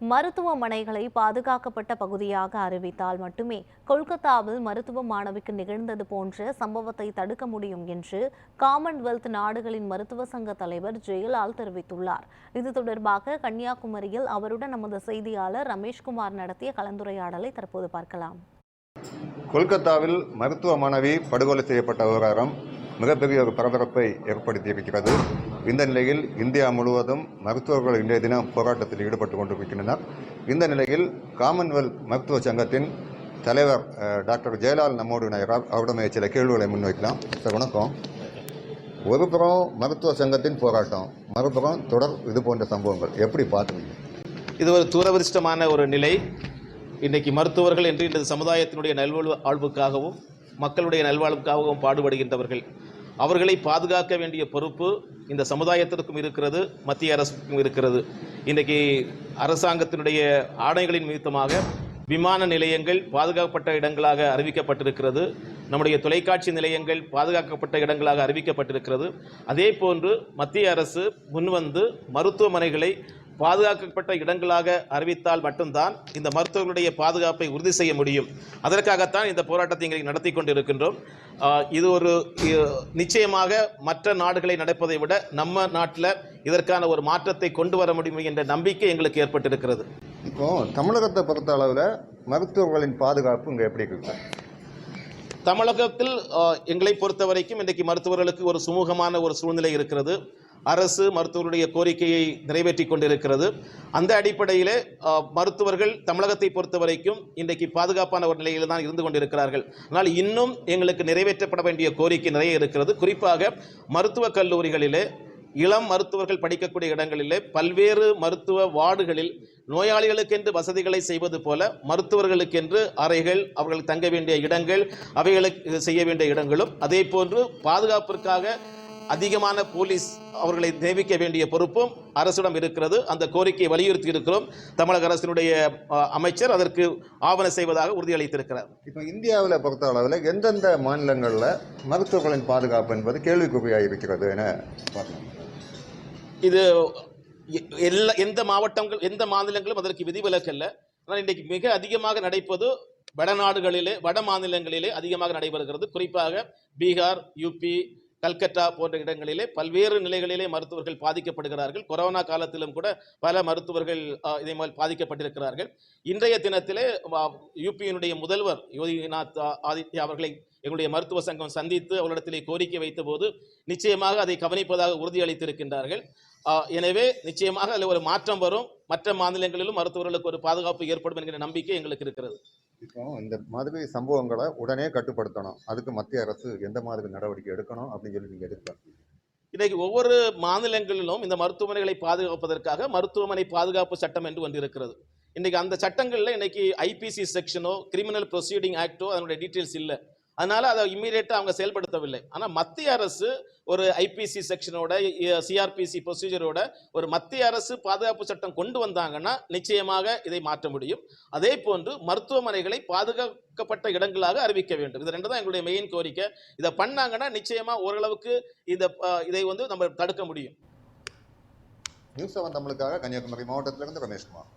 மருத்துவமனைகளை பாதுகாக்கப்பட்ட பகுதியாக அறிவித்தால் மட்டுமே கொல்கத்தாவில் மருத்துவ மாணவிக்கு நிகழ்ந்தது போன்ற சம்பவத்தை தடுக்க முடியும் என்று காமன்வெல்த் நாடுகளின் மருத்துவ சங்க தலைவர் ஜெயலால் தெரிவித்துள்ளார். இது தொடர்பாக கன்னியாகுமரியில் அவருடன் நமது செய்தியாளர் ரமேஷ்குமார் நடத்திய கலந்துரையாடலை தற்போது பார்க்கலாம். கொல்கத்தாவில் மருத்துவ மாணவி படுகொலை செய்யப்பட்ட விவகாரம் மிகப்பெரிய ஒரு பரபரப்பை ஏற்படுத்தியிருக்கிறது இந்த நிலையில் இந்தியா முழுவதும் மருத்துவர்கள் இன்றைய தினம் போராட்டத்தில் ஈடுபட்டு கொண்டிருக்கின்றனர். இந்த நிலையில் காமன்வெல்த் மருத்துவ சங்கத்தின் தலைவர் டாக்டர் ஜெயலால் நம்மோடு இணைகிறார். அவருடைய சில கேள்விகளை முன்வைக்கலாம். சார் வணக்கம். ஒரு புறம் மருத்துவ சங்கத்தின் போராட்டம் மறுபுறம் தொடர் இது போன்ற சம்பவங்கள். எப்படி பார்க்குறீங்க? இது ஒரு துரதிருஷ்டமான ஒரு நிலை. இன்றைக்கு மருத்துவர்கள் என்று இந்த சமுதாயத்தினுடைய நல்வாழ்வு வாழ்வுக்காகவும் மக்களுடைய நல்வாழ்வுக்காகவும் பாடுபடுகின்றவர்கள். அவர்களை பாதுகாக்க வேண்டிய பொறுப்பு இந்த சமுதாயத்திற்கும் இருக்கிறது மத்திய அரசுக்கும் இருக்கிறது. இன்றைக்கு அரசாங்கத்தினுடைய ஆணைகளின் நிமித்தமாக விமான நிலையங்கள் பாதுகாக்கப்பட்ட இடங்களாக அறிவிக்கப்பட்டிருக்கிறது. நம்முடைய தொலைக்காட்சி நிலையங்கள் பாதுகாக்கப்பட்ட இடங்களாக அறிவிக்கப்பட்டிருக்கிறது. அதே போன்று மத்திய அரசு முன்வந்து மருத்துவமனைகளை பாதுகாக்கப்பட்ட இடங்களாக அறிவித்தால் மட்டும்தான் இந்த மருத்துவர்களுடைய பாதுகாப்பை உறுதி செய்ய முடியும். அதற்காகத்தான் இந்த போராட்டத்தை இங்கே நடத்தி கொண்டிருக்கின்றோம். இது ஒரு நிச்சயமாக மற்ற நாடுகளை நடப்பதை விட நம்ம நாட்டில் இதற்கான ஒரு மாற்றத்தை கொண்டு வர முடியும் என்ற நம்பிக்கை எங்களுக்கு ஏற்பட்டிருக்கிறது. இப்போ தமிழகத்தை பொறுத்த அளவில் மருத்துவர்களின் பாதுகாப்பு இங்கே எப்படி இருக்கு? தமிழகத்தில் எங்களை பொறுத்த வரைக்கும் இன்றைக்கு மருத்துவர்களுக்கு ஒரு சுமூகமான ஒரு சூழ்நிலை இருக்கிறது. அரசு மருத்துவருடைய கோரிக்கையை நிறைவேற்றி கொண்டிருக்கிறது. அந்த அடிப்படையிலே மருத்துவர்கள் தமிழகத்தை பொறுத்த வரைக்கும் இன்றைக்கு பாதுகாப்பான ஒரு நிலையில் தான் இருந்து கொண்டிருக்கிறார்கள். ஆனால் இன்னும் எங்களுக்கு நிறைவேற்றப்பட வேண்டிய கோரிக்கை நிறைய இருக்கிறது. குறிப்பாக மருத்துவக் கல்லூரிகளிலே இளம் மருத்துவர்கள் படிக்கக்கூடிய இடங்களிலே பல்வேறு மருத்துவ வார்டுகளில் நோயாளிகளுக்கென்று வசதிகளை செய்வது போல மருத்துவர்களுக்கென்று அறைகள் அவர்கள் தங்க வேண்டிய இடங்கள் அவைகளுக்கு செய்ய வேண்டிய இடங்களும் அதே போன்று பாதுகாப்பிற்காக அதிகமான போலீஸ் அவர்களை நியமிக்க வேண்டிய பொறுப்பும் அரசிடம் இருக்கிறது. அந்த கோரிக்கையை வலியுறுத்தி இருக்கிறோம். தமிழக அரசினுடைய அமைச்சர் அதற்கு ஆவண செய்வதாக உறுதியளித்திருக்கிறார். இப்போ இந்தியாவில் பொறுத்த அளவில் எந்தெந்த மாநிலங்களில் மருத்துவர்களின் பாதுகாப்பு என்பது கேள்விக்குறியாக இருக்கிறது என பார்க்கலாம். இது எல்லா எந்த மாவட்டங்கள் எந்த மாநிலங்களும் அதற்கு விதிவிலக்கு அல்ல ஆனால் இன்றைக்கு மிக அதிகமாக நடைப்பது வடநாடுகளிலே வட மாநிலங்களிலே அதிகமாக நடைபெறுகிறது. குறிப்பாக பீகார் யூபி கல்கத்தா போன்ற இடங்களிலே பல்வேறு நிலைகளிலே மருத்துவர்கள் பாதிக்கப்படுகிறார்கள். கொரோனா காலத்திலும் கூட பல மருத்துவர்கள் இதே மாதிரி பாதிக்கப்பட்டிருக்கிறார்கள். இன்றைய தினத்திலே யூபியினுடைய முதல்வர் யோகிநாத் ஆதித்யா அவர்களை எங்களுடைய மருத்துவ சங்கம் சந்தித்து அவரிடத்திலே கோரிக்கை வைத்த போது நிச்சயமாக அதை கவனிப்பதாக உறுதியளித்திருக்கின்றார்கள். எனவே நிச்சயமாக அதில் ஒரு மாற்றம் வரும். மற்ற மாநிலங்களிலும் மருத்துவர்களுக்கு ஒரு பாதுகாப்பு ஏற்படும் என்கிற நம்பிக்கை எங்களுக்கு இருக்கிறது. இப்போ இந்த மாதிரி சம்பவங்களை உடனே கட்டுப்படுத்தணும். அதுக்கு மத்திய அரசு எந்த மாதிரி நடவடிக்கை எடுக்கணும் அப்படின்னு சொல்லி நீங்கள் எதிர்பார்க்கீங்க இன்னைக்கு ஒவ்வொரு மாநிலங்களிலும் இந்த மருத்துவமனைகளை பாதுகாப்பதற்காக மருத்துவமனை பாதுகாப்பு சட்டம் என்று ஒன்று இருக்கிறது. இன்னைக்கு அந்த சட்டங்களில் இன்னைக்கு ஐபிசி செக்ஷனோ கிரிமினல் ப்ரொசீடிங் ஆக்டோ அதனுடைய டீட்டெயில்ஸ் இல்லை. அதனால அதை இம்மீடியட்டாக அவங்க செயல்படுத்தவில்லை. ஆனால் மத்திய அரசு ஒரு ஐபிசி செக்ஷனோட சிஆர்பிசி ப்ரொசீஜரோட ஒரு மத்திய அரசு பாதுகாப்பு சட்டம் கொண்டு வந்தாங்கன்னா நிச்சயமாக இதை மாற்ற முடியும். அதே போன்று மருத்துவமனைகளை பாதுகாக்கப்பட்ட இடங்களாக அறிவிக்க வேண்டும். இது ரெண்டு தான் எங்களுடைய மெயின் கோரிக்கை. இதை பண்ணாங்கன்னா நிச்சயமாக ஓரளவுக்கு இந்த இதை வந்து நம்ம தடுக்க முடியும். நியூஸ் செவன் தமிழுக்காக கன்னியாகுமரி மாவட்டத்திலிருந்து ரமேஷ்குமார்.